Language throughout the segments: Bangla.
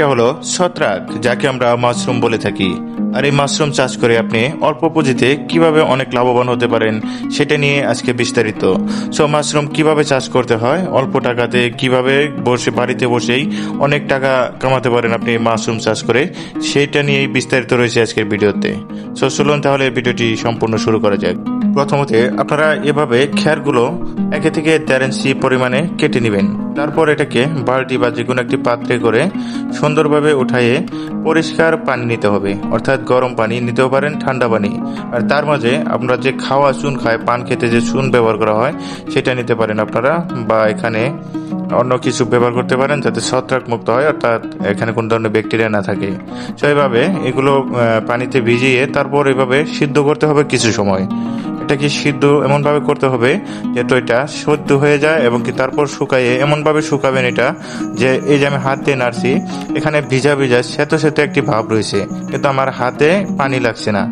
এটা হলো ছত্রাক, যাকে আমরা মাশরুম বলে থাকি। আর এই মাশরুম চাষ করে আপনি অল্প পুঁজিতে কীভাবে অনেক লাভবান হতে পারেন, সেটা নিয়ে আজকে বিস্তারিত। সো মাশরুম কীভাবে চাষ করতে হয়? অল্প টাকাতে কীভাবে বসে, বাড়িতে বসেই অনেক টাকা কামাতে পারেন আপনি মাশরুম চাষ করে, সেটা নিয়েই বিস্তারিত রয়েছে আজকের ভিডিওতে। সো চলুন তাহলে ভিডিওটি সম্পূর্ণ শুরু করা যাক। প্রথমতে আপনারা এভাবে খেয়ারগুলো একে থেকে দেড় ইঞ্চি পরিমাণে কেটে নেবেন। তারপর এটাকে বালতি বা যে কোনো একটি পাত্রে করে সুন্দরভাবে উঠাইয়ে পরিষ্কার পানি নিতে হবে। অর্থাৎ গরম পানি নিতেও পারেন, ঠান্ডা পানি। আর তার মাঝে আপনারা যে খাওয়া চুন খায়, পান খেতে যে চুন ব্যবহার করা হয়, সেটা নিতে পারেন আপনারা বা এখানে অন্য কিছু ব্যবহার করতে পারেন যাতে ছত্রাক মুক্ত হয়, অর্থাৎ এখানে কোনো ধরনের ব্যাকটেরিয়া না থাকে। তো এইভাবে এগুলো পানিতে ভিজিয়ে তারপর এভাবে সিদ্ধ করতে হবে কিছু সময়। এটাকে সিদ্ধ এমনভাবে করতে হবে যাতে এটা সদ্য হয়ে যায় এবং কি তারপর শুকাইয়ে এমনভাবে শুকাবেন এটা যে এই যে আমি হাত দিয়ে নাড়ছি, এখানে ভিজা ভিজা সেতো সেতো একটি ভাব রয়েছে। কিন্তু আমার হাতে পানি লাগছে না।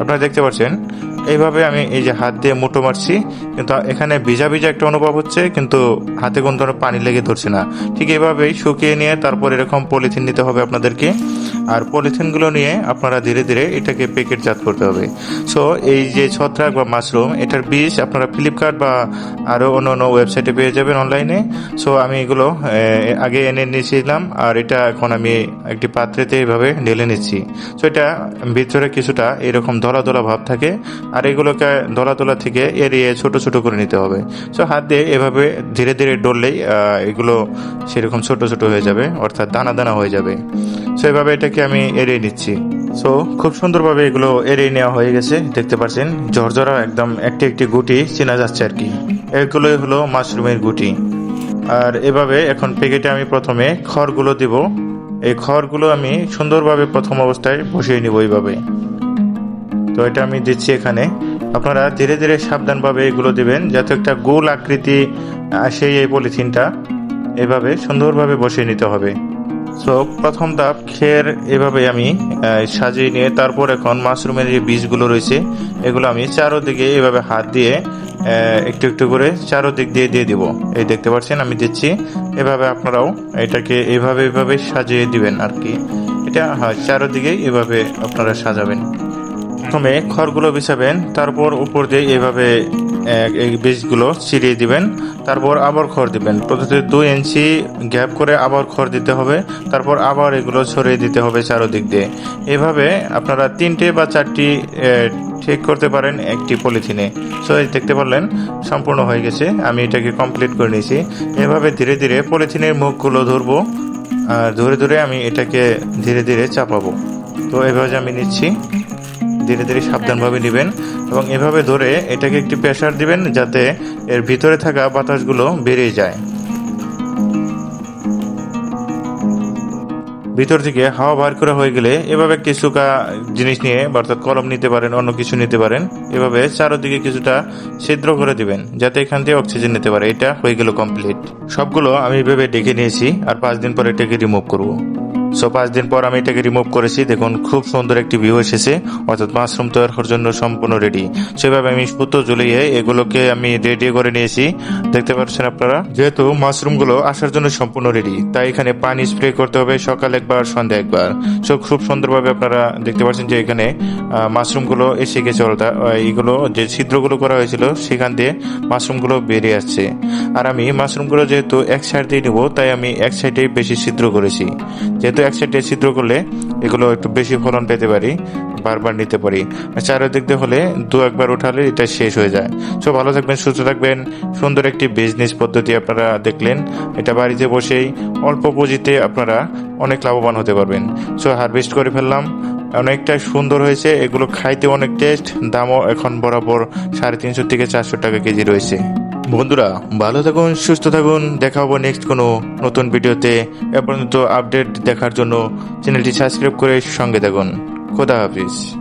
আপনারা দেখতে পাচ্ছেন? এইভাবে আমি এই যে হাত দিয়ে মুঠো মারছি, কিন্তু এখানে ভিজা ভিজা একটা অনুভব হচ্ছে, কিন্তু হাতে কোনো ধরনের পানি লেগে ধরছে না। ঠিক এভাবেই শুকিয়ে নিয়ে তারপর এরকম পলিথিন নিতে হবে আপনাদেরকে। আর পলিথিনগুলো নিয়ে আপনারা ধীরে ধীরে এটাকে প্যাকেটজাত করতে হবে। সো এই যে ছত্রাক বা মাশরুম, এটার বীজ আপনারা ফ্লিপকার্ট বা আরও অন্য অন্য ওয়েবসাইটে পেয়ে যাবেন অনলাইনে সো আমি এগুলো আগে এনে নিয়েছিলাম আর এটা এখন আমি একটি পাত্রেতে এইভাবে ঢেলে নিচ্ছি। সো এটা ভিতরে কিছুটা এরকম ধলা ধলা ভাব থাকে আর এগুলোকে ধলা ধলা থেকে এড়িয়ে ছোট ছোট করে নিতে হবে। সো হাত দিয়ে এভাবে ধীরে ধীরে ডললেই এগুলো সেরকম ছোট ছোট হয়ে যাবে, অর্থাৎ দানা দানা হয়ে যাবে। সো এভাবে এটাকে আমি এড়িয়ে নিচ্ছি। সো খুব সুন্দরভাবে এগুলো এড়িয়ে নেওয়া হয়ে গেছে, দেখতে পাচ্ছেন। ঝরঝরা একদম একটি একটি গুটি চেনা যাচ্ছে আর কি। এগুলোই হলো মাশরুমের গুটি। আর এভাবে এখন প্যাকেটে আমি প্রথমে খড়গুলো দিব। এই খড়গুলো আমি সুন্দরভাবে প্রথম অবস্থায় বসিয়ে নিব এইভাবে। তো এটা আমি দিচ্ছি এখানে। আপনারা ধীরে ধীরে সাবধানভাবে এগুলো দিবেন, যাতে একটা গোল আকৃতি আসে এই পলিথিনটা। এভাবে সুন্দরভাবে বসিয়ে নিতে হবে। সো প্রথম ধাপ, খের এভাবে আমি সাজিয়ে নিয়ে তারপর এখন মাশরুমের যে বীজগুলো রয়েছে, এগুলো আমি চারোদিকে এভাবে হাত দিয়ে একটু একটু করে চারোদিক দিয়ে দিয়ে দিব। এই দেখতে পাচ্ছেন, আমি দিচ্ছি। এভাবে আপনারাও এটাকে এভাবে এভাবে সাজিয়ে দিবেন আর কি। এটা, হয়, চারোদিকেই এভাবে আপনারা সাজাবেন। প্রথমে খড়গুলো বিছাবেন, তারপর উপর দিয়ে এভাবে এই বীজগুলো ছিটিয়ে দিবেন, তারপর আবার খড় দিবেন। প্রথমে দুই ইঞ্চি গ্যাপ করে আবার খড় দিতে হবে, তারপর আবার এগুলো ছড়িয়ে দিতে হবে চারোদিক দিয়ে। এভাবে আপনারা তিনটে বা চারটি ঠিক করতে পারেন একটি পলিথিনে। সো দেখতে পারলেন, সম্পূর্ণ হয়ে গেছে। আমি এটাকে কমপ্লিট করে নিয়েছি। এভাবে ধীরে ধীরে পলিথিনের মুখগুলো ধরবো, আর ধরে ধরে আমি এটাকে ধীরে ধীরে চাপাবো। তো, এভাবে আমি নিচ্ছি। ধীরে ধীরে সাবধানভাবে নেবেন এবং এভাবে ধরে এটাকে একটি প্রেশার দিবেন যাতে এর ভিতরে থাকা বাতাসগুলো বেরিয়ে যায়। ভিতর থেকে হাওয়া বার করা হয়ে গেলে এভাবে একটি শুকা জিনিস নিয়ে অর্থাৎ কলম নিতে পারেন, অন্য কিছু নিতে পারেন, এভাবে চারোদিকে কিছুটা ছিদ্র করে দিবেন যাতে এখান থেকে অক্সিজেন নিতে পারে। এটা হয়ে গেল কমপ্লিট। সবগুলো আমি এভাবে ডেকে নিয়েছি আর পাঁচ দিন পর এটাকে রিমুভ করব। সো পাঁচ দিন পর আমি এটাকে রিমুভ করেছি। দেখুন, খুব সুন্দর একটি ভিউ এসেছে। অর্থাৎ মাশরুম তৈরি করার জন্য সম্পূর্ণ রেডি সেভাবে আমি সুতো ঝুলিয়ে এগুলোকে আমি রেডি করে নিয়েছি। দেখতে পাচ্ছেন আপনারা? যেহেতু মাশরুমগুলো আসার জন্য সম্পূর্ণ রেডি তাই এখানে পানি স্প্রে করতে হবে সকাল একবার, সন্ধ্যা একবার। সো খুব সুন্দরভাবে আপনারা দেখতে পাচ্ছেন যে এখানে মাশরুমগুলো এসে গেছে। অর্থাৎ এইগুলো যে ছিদ্রগুলো করা হয়েছিল, সেখান দিয়ে মাশরুমগুলো বেরিয়ে আসছে। আর আমি মাশরুমগুলো যেহেতু এক সাইড দিয়ে নেব, তাই আমি এক সাইডে বেশি ছিদ্র করেছি। যেহেতু এক সাইডে ছিদ্র করলে এগুলো একটু বেশি ফলন পেতে পারি, বারবার নিতে পারি। চারিদিক দিয়ে হলে দু একবার উঠালে এটা শেষ হয়ে যায়। সো ভালো থাকবেন, সুস্থ থাকবেন। সুন্দর একটি বিজনেস পদ্ধতি আপনারা দেখলেন। এটা বাড়িতে বসেই অল্প পুঁজিতে আপনারা অনেক লাভবান হতে পারবেন। সো হারভেস্ট করে ফেললাম। অনেকটা সুন্দর হয়েছে। এগুলো খাইতে অনেক টেস্ট দামও এখন বরাবর সাড়ে তিনশো থেকে চারশো টাকা কেজি রয়েছে। বন্ধুরা, ভালো থাকুন, সুস্থ থাকুন, দেখা হব নেক্সট কোনো নতুন ভিডিওতে। এ পর্যন্ত আপডেট দেখার জন্য চ্যানেলটি সাবস্ক্রাইব করে সঙ্গে থাকুন। খোদা হাফিজ।